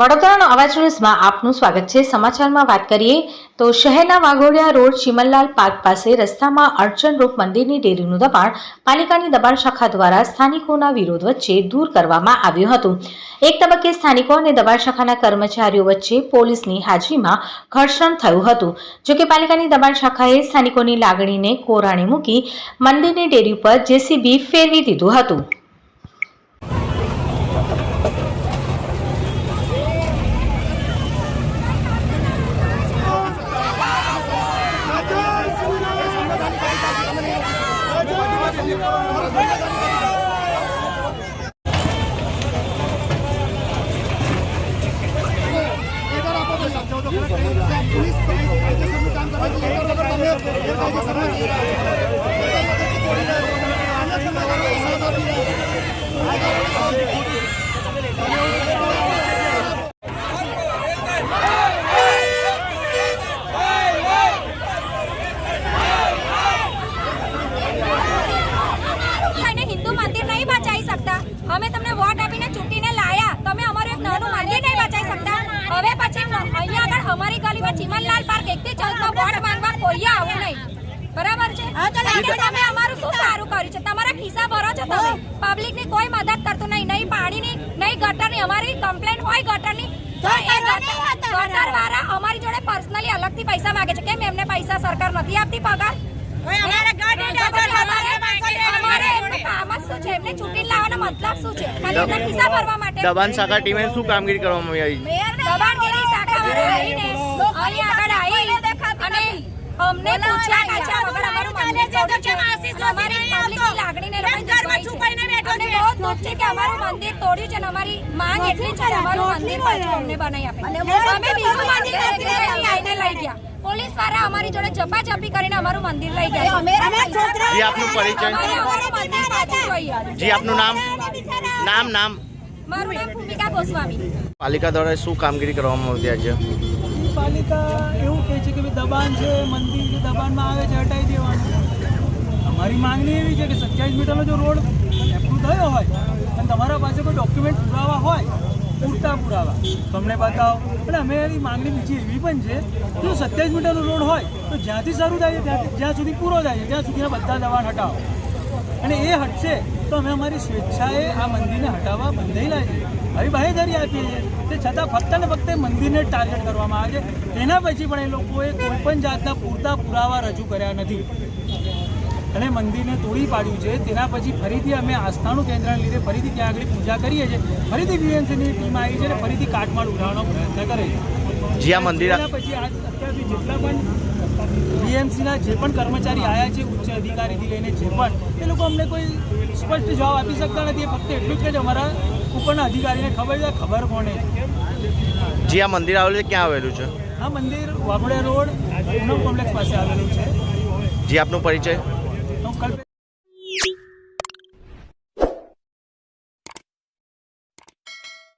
વડોદરાનો અવાજ ન્યૂઝમાં આપનું સ્વાગત છે. સમાચારમાં વાત કરીએ તો શહેરના વાઘોડિયા રોડ ચિમનલાલ પાર્ક પાસે રસ્તામાં અડચણરૂપ મંદિરની ડેરીનું દબાણ પાલિકાની દબાણ શાખા દ્વારા સ્થાનિકોના વિરોધ વચ્ચે દૂર કરવામાં આવ્યું હતું. એક તબક્કે સ્થાનિકો અને દબાણ શાખાના કર્મચારીઓ વચ્ચે પોલીસની હાજરીમાં ઘર્ષણ થયું હતું. જોકે પાલિકાની દબાણ શાખાએ સ્થાનિકોની લાગણીને કોરાણે મૂકી મંદિરની ડેરી ઉપર જેસીબી ફેરવી દીધું હતું. પોલીસ કાયદેસરનું કામ કરે છે એ વગર તમે ગેરકાયદેસર નથી. થઈને હિન્દુ મંદિર નહીં બચાવી શકતા અમે તમને વોટ આપીને ચૂંટીને લાયા તમે અમારું એક નાનું મંદિર નહીં બચાવી શકતા હવે પછી ન- અહીંયા આગળ અમારી ગલીમાં ચીમનલાલ પાર્ક એકથી ચૌદમાં વોટ માંગવા કોઈ આવું નહીં બરાબર તમે અમારું શું સારું કર્યું છે? તમારા ખિસ્સા ભરો છો તમે. પબ્લિકની કોઈ મદદ કરતું નહીં. નહીં પાણીની નહીં ગટરની. અમારી કમ્પ્લેન હોય ગટરની. તો એ ગટર વાળા અમારી જોડે પર્સનલી અલગથી પૈસા માંગે છે. કેમ એમને પૈસા સરકાર નથી આપતી પગાર? અમારે એમનું કામ શું છે? એમને ચૂંટીને લાવવાનો મતલબ શું છે? ખાલી ખિસ્સા ભરવા માટે. દબાણ શાખા ટીમે શું કામગીરી કરવામાં આવી? દબાણગીરી શાખાવાળા આવીને અહીં આગળ આવી અને અમને મંદિર તોડ્યું છે. અને અમારી પબ્લિકની લાગણીને એ લોકોએ દુભાવી છે. બહુ દુઃખ છે કે અમારું મંદિર તોડ્યું છે અને અમારી માંગ એટલી છે અમારું મંદિર પાછું અમને બનાવી આપે. અમે બીજું મંદિર નથી અહીં લઈ ગયા. પોલીસવાળા અમારી જોડે ઝપાઝપી કરીને અમારું મંદિર લઈ ગયા અમે જી આપનું પરિચય. અમારું મંદિર પાછું જોઈએ જી આપનું નામ? નામ નામ. મારું નામ ભૂમિકા ગોસ્વામી. પાલિકા દ્વારા શું કામગીરી કરવામાં આવતી આજે? પાલિકા એવું કહે છે કે ભાઈ દબાણ છે, મંદિર જે દબાણમાં આવે છે હટાવી દેવાનું. અમારી માંગણી એવી છે કે સત્યાવીસ મીટરનો જો રોડ એપ્રુવ થયો હોય અને તમારા પાસે કોઈ ડોક્યુમેન્ટ પુરાવા હોય, પૂરતા પુરાવા. તમને બતાવો. અને અમે એની માંગણી બીજી એવી પણ છે કે જો સત્યાવીસ મીટરનો રોડ હોય, તો જ્યાંથી શરૂ થાય છે જ્યાં સુધી પૂરો થાય છે, ત્યાં સુધી બધા દબાણ હટાવો. અને એ હટશે તો અમે અમારી સ્વેચ્છાએ આ મંદિરને હટાવવા બંધાયેલા છે આવી બાહેધરી આપીએ છીએ. તે છતાં ફક્ત ને ફક્ત મંદિરને ટાર્ગેટ કરવામાં આવે છે. તેના પછી પણ એ લોકોએ કોઈ પણ જાતના પૂરતા પુરાવા રજૂ કર્યા નથી. અને મંદિરને તોડી પાડ્યું છે. તેના પછી ફરીથી અમે આસ્થાનું કેન્દ્રને લીધે ફરીથી ત્યાં આગળ પૂજા કરીએ છીએ. ફરીથી બીએમસીની ટીમ આવી છે અને ફરીથી કાટમાળ ઉઠાવવાનો પ્રયત્ન કરે છે. જ્યાં આ મંદિર પછી આજ અત્યાર જેટલા પણ બીએમસીના જે પણ કર્મચારી આવ્યા છે ઉચ્ચ અધિકારીથી લઈને જે પણ એ લોકો અમને કોઈ સ્પષ્ટ જવાબ આપી શકતા નથી. ફક્ત એટલું જ કે અમારા ઉપરના અધિકારીને ખબર છે ખબર કોને જી આ મંદિર આવેલું છે ક્યાં આવેલું છે? આ મંદિર વાઘોડિયા રોડ પૂનમ કોમ્પ્લેક્સ પાસે આવેલું છે. જી આપનો પરિચય.